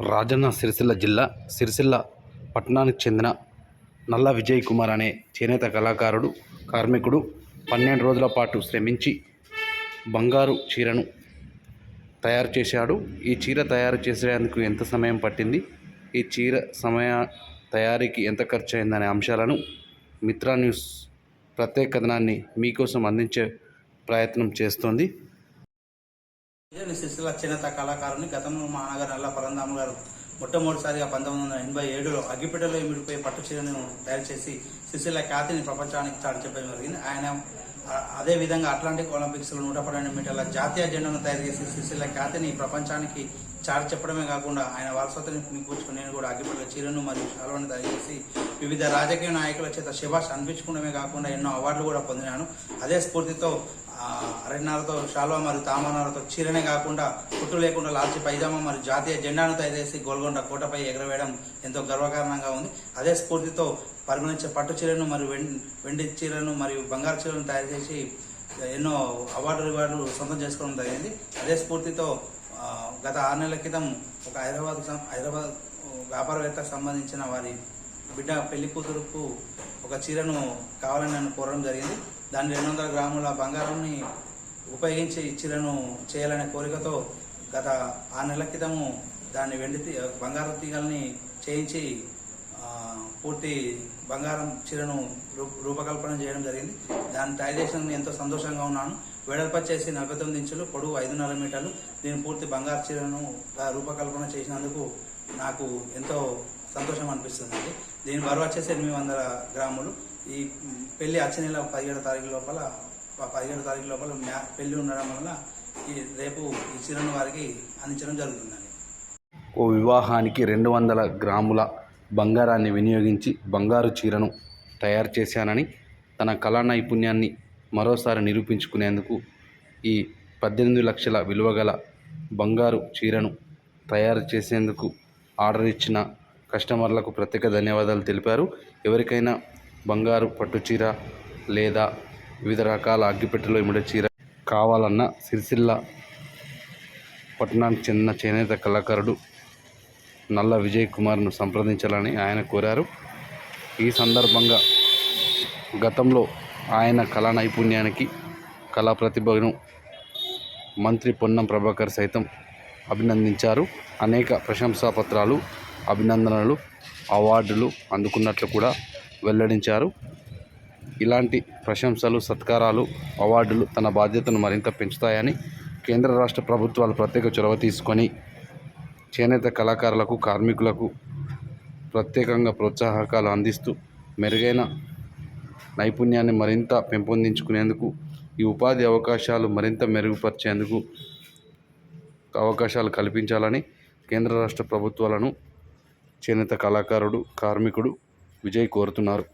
రాజన్న సిరిసిల్ల జిల్లా సిరిసిల్ల పట్టణానికి చెందిన నల్ల విజయ్ కుమార్ అనే చేనేత కళాకారుడు కార్మికుడు పన్నెండు రోజుల పాటు శ్రమించి బంగారు చీరను తయారు చేశాడు. ఈ చీర తయారు చేసేందుకు ఎంత సమయం పట్టింది? ఈ చీర సమయ తయారీకి ఎంత ఖర్చు అయిందనే అంశాలను మిత్రా న్యూస్ ప్రత్యేక కథనాన్ని మీకోసం అందించే ప్రయత్నం చేస్తోంది. విజయని సిరిసిల్ల చేనేత కళాకారుని గతంలో మా నాన్నగారు నల్ల పరంధామ గారు మొట్టమొదటిసారిగా పంతొమ్మిది వందల ఎనభై ఏడులో అగ్గిపేటలో ఇమిడిపోయి పట్టు చీరను తయారు చేసి సిరిసిల్ల ఖ్యాతిని ప్రపంచానికి చాటి చెప్పడం జరిగింది. ఆయన అదే విధంగా అట్లాంటిక్ ఒలింపిక్స్లో నూట పన్నెండు మీటర్ల జాతీయ జెండాను తయారు చేసి సిరిసిల్ల ఖ్యాతిని ప్రపంచానికి చాటి చెప్పడమే కాకుండా ఆయన వారసత్వాన్ని కూర్చుని నేను కూడా అగ్గిపట్ల చీరను మరియు శాలువను తయారు చేసి వివిధ రాజకీయ నాయకుల చేత శిభాష్ అనిపించుకోవడమే కాకుండా ఎన్నో అవార్డులు కూడా పొందినాను. అదే స్ఫూర్తితో అరణ్యాలతో శాలువా మరియు తామానాలతో చీరనే కాకుండా పుట్టు లేకుండా లాల్చి పైజామా మరియు జాతీయ జెండాను తయారు చేసి గోల్కొండ కోటపై ఎగరవేయడం ఎంతో గర్వకారణంగా ఉంది. అదే స్ఫూర్తితో పరిగణించే పట్టు చీరను మరియు వెండి చీరను మరియు బంగారు చీరలను తయారు చేసి ఎన్నో అవార్డు రివార్డులు సొంతం చేసుకోవడం జరిగింది. అదే స్ఫూర్తితో గత ఆరు నెలల క్రితం ఒక హైదరాబాద్ హైదరాబాద్ వ్యాపారవేత్తకు సంబంధించిన వారి బిడ్డ పెళ్ళి కూతురుకు ఒక చీరను కావాలని నన్ను కోరడం జరిగింది. దాన్ని రెండు వందల గ్రాముల బంగారాన్ని ఉపయోగించి చీరను చేయాలనే కోరికతో గత ఆరు నెలల క్రితము దాన్ని వెండి తీ- తీగల్ని చేయించి పూర్తి బంగారం చీరను రూపకల్పన చేయడం జరిగింది. దాన్ని తయారు చేసిన ఎంతో సంతోషంగా ఉన్నాను. వెడల్పు చేసి నలభై తొమ్మిది ఇంచులు పొడవు ఐదున్నర మీటర్లు. దీని పూర్తి బంగారు చీరను రూపకల్పన చేసినందుకు నాకు ఎంతో సంతోషం అనిపిస్తుంది దీని బరువు వచ్చేసి ఎనిమిది వందల గ్రాములు. ఈ పెళ్ళి వచ్చే నెల పదిహేడు తారీఖు లోపల పదిహేడు తారీఖు లోపల మ్యా పెళ్ళి ఉండడం వల్ల ఈ రేపు ఈ చీరను వారికి అందించడం జరుగుతుందండి. ఓ వివాహానికి రెండు వందల గ్రాముల బంగారాన్ని వినియోగించి బంగారు చీరను తయారు చేశానని తన కళా నైపుణ్యాన్ని మరోసారి నిరూపించుకునేందుకు ఈ పద్దెనిమిది లక్షల విలువగల బంగారు చీరను తయారు చేసేందుకు ఆర్డర్ ఇచ్చిన కస్టమర్లకు ప్రత్యేక ధన్యవాదాలు తెలిపారు. ఎవరికైనా బంగారు పట్టు చీర లేదా వివిధ రకాల అగ్గిపెట్టెలో ఇమిడే చీర కావాలన్న సిరిసిల్ల పట్టణానికి చెందిన చేనేత కళాకారుడు నల్ల విజయ్ కుమార్ను సంప్రదించాలని ఆయన కోరారు. ఈ సందర్భంగా గతంలో ఆయన కళా నైపుణ్యానికి కళా ప్రతిభను మంత్రి పొన్నం ప్రభాకర్ సైతం అభినందించారు. అనేక ప్రశంసా పత్రాలు అభినందనలు అవార్డులు అందుకున్నట్లు కూడా వెల్లడించారు. ఇలాంటి ప్రశంసలు సత్కారాలు అవార్డులు తన బాధ్యతను మరింత పెంచుతాయని కేంద్ర రాష్ట్ర ప్రభుత్వాలు ప్రత్యేక చొరవ తీసుకొని చేనేత కళాకారులకు కార్మికులకు ప్రత్యేకంగా ప్రోత్సాహకాలు అందిస్తూ మెరుగైన నైపుణ్యాన్ని మరింత పెంపొందించుకునేందుకు ఈ ఉపాధి అవకాశాలు మరింత మెరుగుపరిచేందుకు అవకాశాలు కల్పించాలని కేంద్ర రాష్ట్ర ప్రభుత్వాలను చేనేత కళాకారుడు కార్మికుడు విజయ్ కోరుతున్నారు.